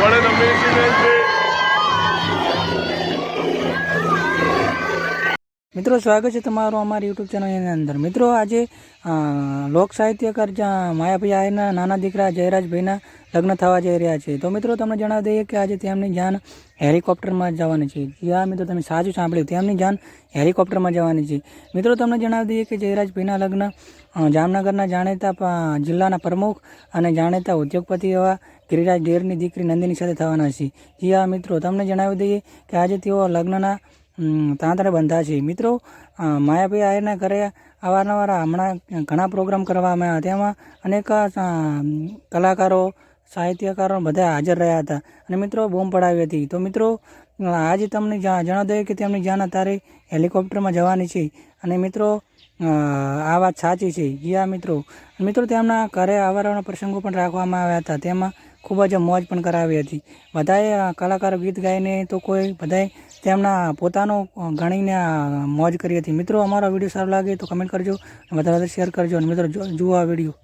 What an amazing entry! મિત્રો, સ્વાગત છે તમારું અમારી યુટ્યુબ ચેનલની અંદર. મિત્રો, આજે લોક સાહિત્યકાર જ્યાં માયાભાઈ આયરના નાના દીકરા જયરાજભાઈના લગ્ન થવા જઈ રહ્યા છે. તો મિત્રો, તમને જણાવી દઈએ કે આજે તેમની જાન હેલિકોપ્ટરમાં જવાની છે. જ્યાં મિત્રો, તમે સાચું સાંભળ્યું. તેમની જાન હેલિકોપ્ટરમાં જવાની છે. મિત્રો, તમને જણાવી દઈએ કે જયરાજભાઈના લગ્ન જામનગરના જાણીતા જિલ્લાના પ્રમુખ અને જાણીતા ઉદ્યોગપતિ એવા ગિરિરાજ ડેરની દીકરી નંદિની સાથે થવાના છે. જી હા મિત્રો, તમને જણાવી દઈએ કે આજે તેઓ લગ્નના તાંતણે બંધા છે મિત્રો માયાભાઈ આયરના ઘરે અવારનવાર હમણાં ઘણા પ્રોગ્રામ કરવામાં આવ્યા. તેમાં અનેક કલાકારો, સાહિત્યકારો બધા હાજર રહ્યા હતા અને મિત્રો બોમ્બ પડાવી હતી. તો મિત્રો આજે તમને જણાવી દઈએ કે તેમની જાન અત્યારે હેલિકોપ્ટરમાં જવાની છે. અને મિત્રો આ વાત સાચી છે. ગયા મિત્રો. મિત્રો, તેમના ઘરે અવારનવાર પ્રસંગો પણ રાખવામાં આવ્યા હતા. તેમાં ખૂબ જ મોજ પણ કરાવી હતી. બધાએ કલાકારો ગીત ગાઈને તો કોઈ બધાએ તેમના પોતાનો ગણીને મોજ કરી હતી. મિત્રો, અમારો વીડિયો સારો લાગે તો કમેન્ટ કરજો વધારે વધારે શેર કરજો. અને મિત્રો જુઓ આ વીડિયો.